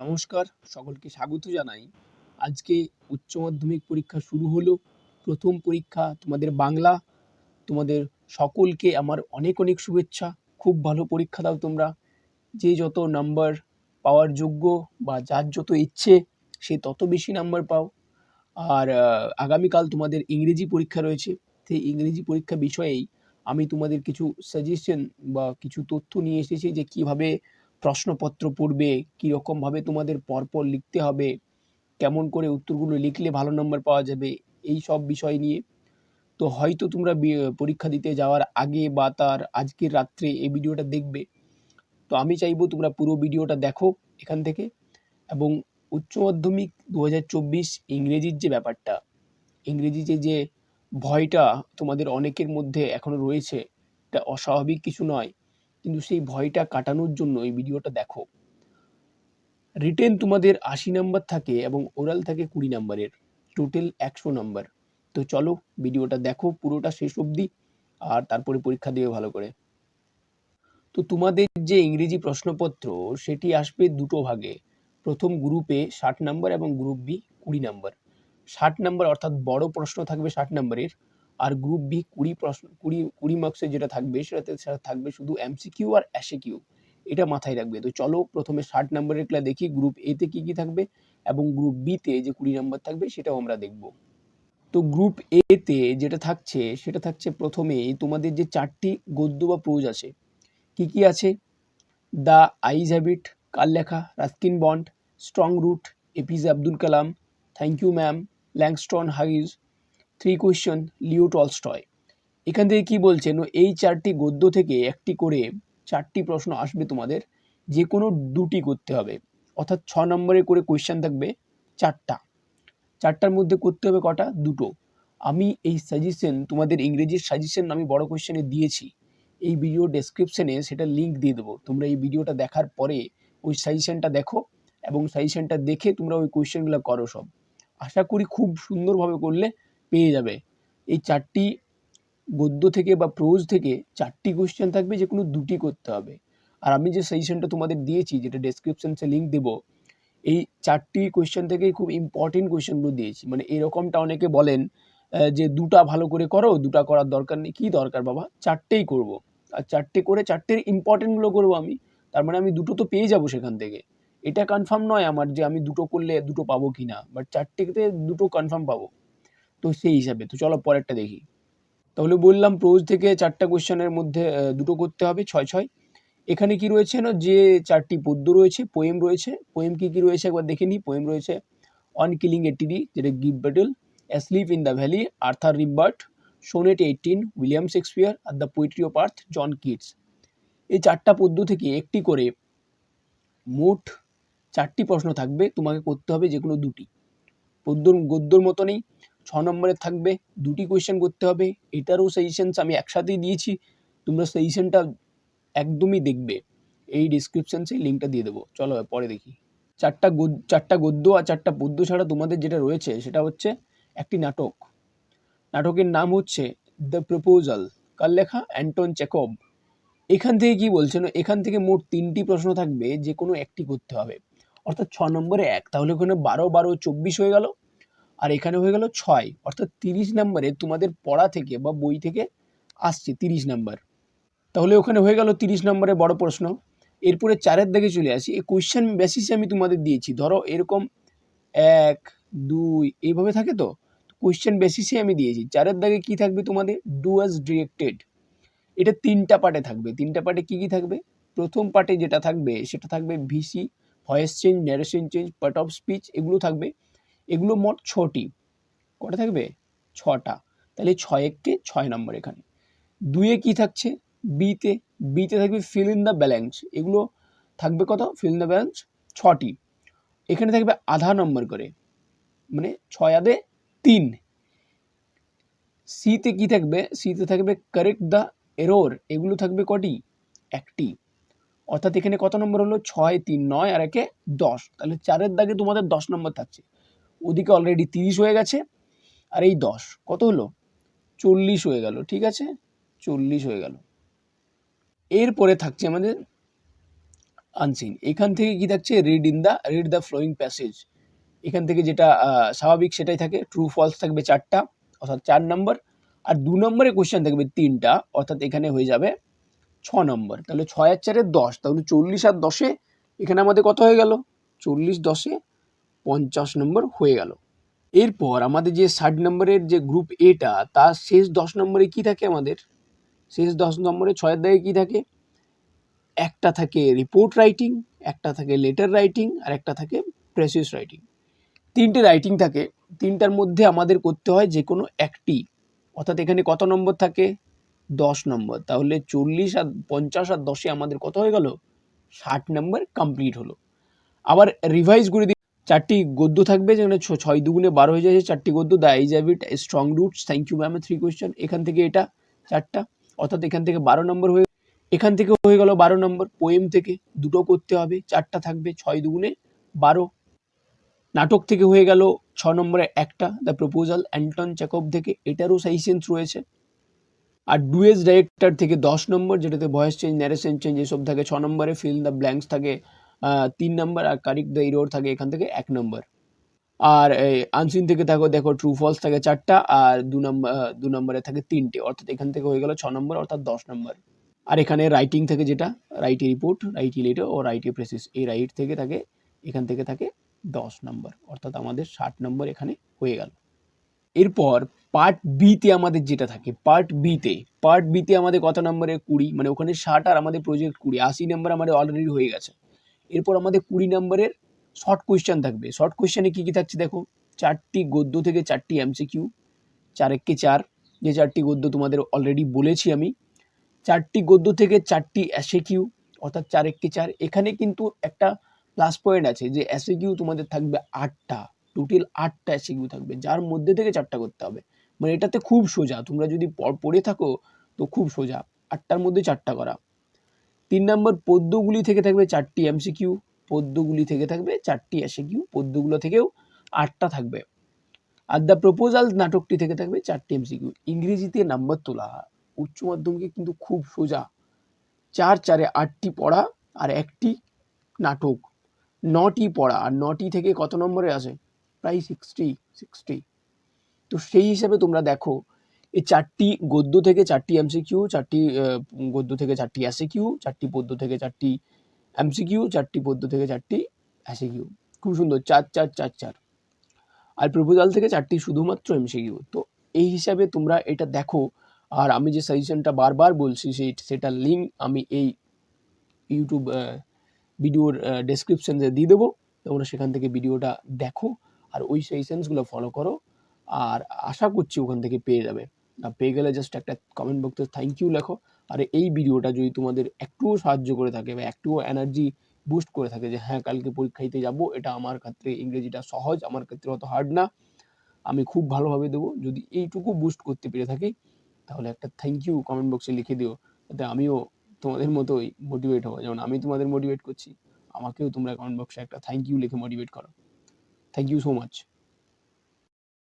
নমস্কার, সকলকে স্বাগত জানাই। আজকে উচ্চ মাধ্যমিক পরীক্ষা শুরু হলো, প্রথম পরীক্ষা তোমাদের বাংলা। তোমাদের সকলকে আমার অনেক অনেক শুভেচ্ছা, খুব ভালো পরীক্ষা দাও তোমরা। যে যত নাম্বার পাওয়ার যোগ্য বা যার যত ইচ্ছে, সে তত বেশি নাম্বার পাও। আর আগামীকাল তোমাদের ইংরেজি পরীক্ষা রয়েছে। সেই ইংরেজি পরীক্ষা বিষয়েই আমি তোমাদের কিছু সাজেশন বা কিছু তথ্য নিয়ে এসেছি যে কীভাবে প্রশ্নপত্র পড়বে কীরকমভাবে তোমাদের পরপর লিখতে হবে, কেমন করে উত্তরগুলো লিখলে ভালো নম্বর পাওয়া যাবে, এই সব বিষয় নিয়ে। তো হয়তো তোমরা পরীক্ষা দিতে যাওয়ার আগে বা তার আজকের রাত্রে এই ভিডিওটা দেখবে। তো আমি চাইব তোমরা পুরো ভিডিওটা দেখো এখান থেকে এবং উচ্চ মাধ্যমিক দু হাজার চব্বিশ ইংরেজির যে ব্যাপারটা ইংরেজিতে যে ভয়টা তোমাদের অনেকের মধ্যে এখনও রয়েছে, এটা অস্বাভাবিক কিছু নয়। কিন্তু সেই ভয়টা কাটানোর জন্য এই ভিডিওটা দেখো। রিটেন তোমাদের আশি নাম্বার থাকে এবং ওরাল থাকে কুড়ি নাম্বারের। টোটাল একশো নাম্বার। তো চলো ভিডিওটা দেখো, পুরোটা শেষ অবধি, আর তারপরে পরীক্ষা দিও ভালো করে। তো তোমাদের যে ইংরেজি প্রশ্নপত্র, সেটি আসবে দুটো ভাগে। প্রথম গ্রুপে ষাট নাম্বার এবং গ্রুপ বি কুড়ি নাম্বার। ষাট নাম্বার অর্থাৎ বড় প্রশ্ন থাকবে ষাট নাম্বারের। আর গ্রুপ বি কুড়ি প্রশ্ন, কুড়ি কুড়ি মার্কসের যেটা থাকবে, সেটাতে, সেটা থাকবে শুধু এমসিকিউ আর অ্যাসিকিউ এটা মাথায় রাখবে। তো চলো প্রথমে ষাট নাম্বারের ক্লা দেখি গ্রুপ এতে কী কী থাকবে এবং গ্রুপ বিতে যে কুড়ি নাম্বার থাকবে, সেটাও আমরা দেখব। তো গ্রুপ এতে যেটা থাকছে, সেটা থাকছে প্রথমেই তোমাদের যে চারটি গদ্য বা প্রোজ আছে, কি কি আছে? দ্য আইজ হ্যাবিট কার লেখা? Ruskin Bond strong root APJ Abdul Kalam thank you ma'am Langston Hughes three question Leo Tolstoy এখান থেকে কি বলছেন? এই চারটি গদ্য থেকে একটি করে চারটি প্রশ্ন আসবে তোমাদের। যে কোনো দুটি করতে হবে। অর্থাৎ ছ নম্বরে করে কোয়েশ্চেন থাকবে চারটা। চারটার মধ্যে করতে হবে কটা? দুটো। আমি এই সাজেশন তোমাদের ইংরেজির সাজেশন আমি বড় কোয়েশ্চেনে দিয়েছি। এই ভিডিও ডেসক্রিপশনে সেটা লিংক দিয়ে দেবো। তোমরা এই ভিডিওটা দেখার পরে ওই সাজেশনটা দেখো এবং সাজেশনটা দেখে তোমরা ওই কোয়েশ্চেনগুলো করো সব। আশা করি খুব সুন্দরভাবে করলে পেয়ে যাবে। এই চারটি গদ্য থেকে বা প্রোজ থেকে চারটি কোয়েশ্চেন থাকবে যে কোনো দুটি করতে হবে। আর আমি যে সাজেশনটা তোমাদের দিয়েছি, যেটা ডেসক্রিপশনসে লিংক দেবো, এই চারটি কোয়েশ্চেন থেকেই খুব ইম্পর্টেন্ট কোয়েশ্চেনগুলো দিয়েছি। মানে এরকমটা অনেকে বলেন যে দুটা ভালো করে করো, দুটা করার দরকার নেই। কী দরকার বাবা? চারটেই করব। আর চারটে করে চারটের ইম্পর্টেন্টগুলো করব আমি, তার মানে আমি দুটো তো পেয়ে যাব সেখান থেকে। এটা কনফার্ম নয় আমার যে আমি দুটো করলে দুটো পাবো কি না বাট চারটেতে দুটো কনফার্ম পাবো। তো সেই হিসাবে। তো চলো পরেরটা দেখি। তাহলে বললাম প্রোজ থেকে চারটা কোয়েশ্চেনের মধ্যে দুটো করতে হবে, ছয় ছয়। এখানে কি রয়েছে না, যে চারটি পদ্য রয়েছে পোয়েম রয়েছে। পোয়েম কি কি রয়েছে একবার দেখে নিই। পোয়েম রয়েছে অন কিলিং এটিডি যেটা give battle asleep in the valley Arthur Rimbaud sonnet eighteen William Shakespeare R the poetry of earth John Keats এই চারটা পদ্য থেকে একটি করে মোট চারটি প্রশ্ন থাকবে। তোমাকে করতে হবে যে কোনো দুটি। পদ্য গদ্যর মতো নেই ছ নম্বরের থাকবে, দুটি কোয়েশ্চেন করতে হবে, এটারও সাজেশনস আমি একসাথেই দিয়েছি, তোমরা সাজেশনটা একদমই দেখবে, এই ডিসক্রিপশনসে লিঙ্কটা দিয়ে দেবো, চলো পরে দেখি। চারটা গদ- চারটা গদ্য আর চারটা পদ্য ছাড়া তোমাদের যেটা রয়েছে, সেটা হচ্ছে একটি নাটক। নাটকের নাম হচ্ছে দ্য প্রপোজাল কার লেখা? অ্যান্টন চেকব এখান থেকে কি বলছেন এখান থেকে মোট তিনটি প্রশ্ন থাকবে, যে কোনো একটি করতে হবে। অর্থাৎ ছ নম্বরে এক, তাহলে ওখানে বারো বারো, চব্বিশ হয়ে গেল। আর এখানে হয়ে গেল ছয়। অর্থাৎ তিরিশ নম্বরে তোমাদের পড়া থেকে বা বই থেকে আসছে তিরিশ নাম্বার। তাহলে ওখানে হয়ে গেল তিরিশ নম্বরে বড় প্রশ্ন। এরপরে চারের দিকে চলে আসি। এই কোয়েশ্চেন বেসিসে আমি তোমাদের দিয়েছি। ধরো এরকম এক, দুই, এইভাবে থাকে তো? কোয়েশ্চেন বেসিসে আমি দিয়েছি। চারের দাগে কি থাকবে তোমাদের? ডু অ্যাজ ডিরেক্টেড এটা তিনটা পার্টে থাকবে। তিনটা পার্টে কি কি থাকবে? প্রথম পার্টে যেটা থাকবে, সেটা থাকবে VC voice change narration change part of speech এগুলো থাকবে। এগুলো মোট ছটি। কটা থাকবে? ছটা। তাহলে ছয় এককে ছয় নম্বর এখানে। দুইয়ে কি থাকছে? বিতে বিতে থাকবে ফিল ইন দ্য ব্যালেন্স এগুলো থাকবে কত? ফিল ইন দ্য ব্যালেন্স ছটি। এখানে থাকবে আধা নম্বর করে। মানে ছয় আধে তিন। সিতে কি থাকবে? সিতে থাকবে কারেক্ট দ্য এরোর এগুলো থাকবে কটি? একটি। অর্থাৎ এখানে কত নম্বর হলো? ছয়, তিন, নয় আর একে দশ। তাহলে চারের দাগে তোমাদের দশ নম্বর থাকছে। ওদিকে অলরেডি তিরিশ হয়ে গেছে, আর এই দশ, কত হলো? চল্লিশ হয়ে গেল, ঠিক আছে? চল্লিশ হয়ে গেল। এরপরে থাকছে আমাদের আনসিন এখান থেকে কি থাকছে? Read in the read the flowing passage এখান থেকে যেটা স্বাভাবিক সেটাই থাকে ট্রু ফলস থাকবে চারটা, অর্থাৎ চার নম্বর আর দু নম্বরে কোশ্চেন থাকবে তিনটা, অর্থাৎ এখানে হয়ে যাবে ছ নম্বর তাহলে ছয় আর চারে দশ, তাহলে চল্লিশ আর দশে এখানে আমাদের কত হয়ে গেল? চল্লিশ দশে পঞ্চাশ নম্বর হয়ে গেল। এরপর আমাদের যে ষাট নম্বরের যে গ্রুপ এটা তার শেষ দশ নম্বরে কি থাকে আমাদের? শেষ দশ নম্বরে ছয়ের দাগে কি থাকে? একটা থাকে রিপোর্ট রাইটিং একটা থাকে লেটার রাইটিং আর একটা থাকে প্রেসিস রাইটিং তিনটে রাইটিং থাকে। তিনটার মধ্যে আমাদের করতে হয় যে কোনো একটি। অর্থাৎ এখানে কত নম্বর থাকে? দশ নম্বর। তাহলে চল্লিশ আর পঞ্চাশ আর দশে আমাদের কত হয়ে গেল? ষাট নম্বর কমপ্লিট হলো। আবার রিভাইজ করে চারটি গদ্য থাকবে যেখানে ছয় দুগুণে বারো হয়ে যাচ্ছে, চারটি গদ্য the eyes have it strong roots thank you ma'am three question এখান থেকে এটা চারটা, অর্থাৎ এখান থেকে বারো নম্বর হয়ে এখান থেকে হয়ে গেল বারো নম্বর পোয়েম থেকে দুটো করতে হবে, চারটা থাকবে, ছয় দুগুণে বারো। নাটক থেকে হয়ে গেল ছ নম্বরে একটা দ্য প্রপোজাল অ্যান্টন চ্যাকব থেকে এটারও সাইসেন্স রয়েছে। আর ডুয়েজ ডাইরেক্টর থেকে দশ নম্বর যেটাতে ভয়েস চেঞ্জ ন্যারেশন চেঞ্জ এসব থাকে, ছ নম্বরে ফিল দ্য ব্ল্যাঙ্কস থাকে তিন নম্বর আর কারিক দ্য ইরোর থাকে এখান থেকে এক নম্বর আর আনসিন থেকে থাকো দেখো ট্রু ফলস থাকে চারটা আর দু নম্বর দু নম্বরে থাকে তিনটে। অর্থাৎ এখান থেকে হয়ে গেল ছ নম্বর অর্থাৎ দশ নম্বর আর এখানে রাইটিং থেকে যেটা রাইটি রিপোর্ট রাইটি লেটার ও রাইটি প্রেসিস এই রাইট থেকে থাকে, এখান থেকে থাকে দশ নম্বর অর্থাৎ আমাদের ষাট নম্বর এখানে হয়ে গেল। এরপর পার্ট বিতে আমাদের যেটা থাকে পার্ট বিতে পার্ট বিতে আমাদের কত নম্বরে কুড়ি? মানে ওখানে ষাট আর আমাদের প্রজেক্ট কুড়ি। আশি নম্বর আমাদের অলরেডি হয়ে গেছে। এরপর আমাদের কুড়ি নম্বরের শর্ট কোয়েশ্চেন থাকবে। শর্ট কোয়েশ্চেনে কী কী থাকছে দেখো? চারটি গদ্য থেকে চারটি এমসিকিউ চার এককে চার, যে চারটি গদ্য তোমাদের অলরেডি বলেছি আমি। চারটি গদ্য থেকে চারটি অ্যাসেকিউ অর্থাৎ চার এককে চার। এখানে কিন্তু একটা প্লাস পয়েন্ট আছে যে অ্যাসেকিউ তোমাদের থাকবে আটটা। টোটাল আটটা অ্যাসেকিউ থাকবে। যার মধ্যে থেকে চারটা করতে হবে। মানে এটাতে খুব সোজা। তোমরা যদি পড়ে থাকো তো খুব সোজা। আটটার মধ্যে চারটা করা। তিন নম্বর, পদ্যগুলি থেকে থাকবে চারটি এমসিকিউ পদ্যগুলি থেকে থাকবে চারটি এসিকিউ পদ্যগুলো থেকেও আটটা থাকবে। আর দ্য প্রপোজাল নাটকটি থেকে থাকবে চারটি এমসিকিউ ইংরেজিতে নাম্বার তোলা। উচ্চ মাধ্যমিকে কিন্তু খুব সোজা। চার চারে আটটি পড়া আর একটি নাটক। নটি পড়া। আর নটি থেকে কত নম্বরে আসে? প্রায় সিক্সটি সিক্সটি তো সেই হিসাবে তোমরা দেখো এই চারটি গদ্য থেকে চারটি এমসিকিউ চারটি গদ্য থেকে চারটি অ্যাসিকিউ চারটি পদ্য থেকে চারটি এমসিকিউ চারটি পদ্য থেকে চারটি অ্যাসিকিউ খুব সুন্দর, চার চার চার চার। আর প্রপোজাল থেকে চারটি শুধুমাত্র এমসিকিউ তো এই হিসাবে তোমরা এটা দেখো, আর আমি যে সাজেশনটা বারবার বলছি, সেই সেটার লিঙ্ক আমি এই ইউটিউব ভিডিওর ডেসক্রিপশনে দিয়ে দেবো। তোমরা সেখান থেকে ভিডিওটা দেখো, আর ওই সাজেশনসগুলো ফলো করো, আর আশা করছি ওখান থেকে পেয়ে যাবে। আর পেয়ে গেলে জাস্ট একটা কমেন্ট বক্সে থ্যাংক ইউ লেখো। আর এই ভিডিওটা যদি তোমাদের একটুও সাহায্য করে থাকে বা একটুও এনার্জি বুস্ট করে থাকে যে হ্যাঁ কালকে পরীক্ষা দিতে যাব, এটা আমার ক্ষেত্রে ইংরেজিটা সহজ, আমার ক্ষেত্রে অত হার্ড না, আমি খুব ভালোভাবে দেবো। যদি এইটুকু বুস্ট করতে পেরে থাকি, তাহলে একটা থ্যাংক ইউ কমেন্ট বক্সে লিখে দিও। যাতে আমিও তোমাদের মতোই মোটিভেট হব। যেমন আমি তোমাদের মোটিভেট করছি, আমাকেও তোমরা কমেন্ট বক্সে একটা থ্যাংক ইউ লিখে মোটিভেট করো। Thank you so much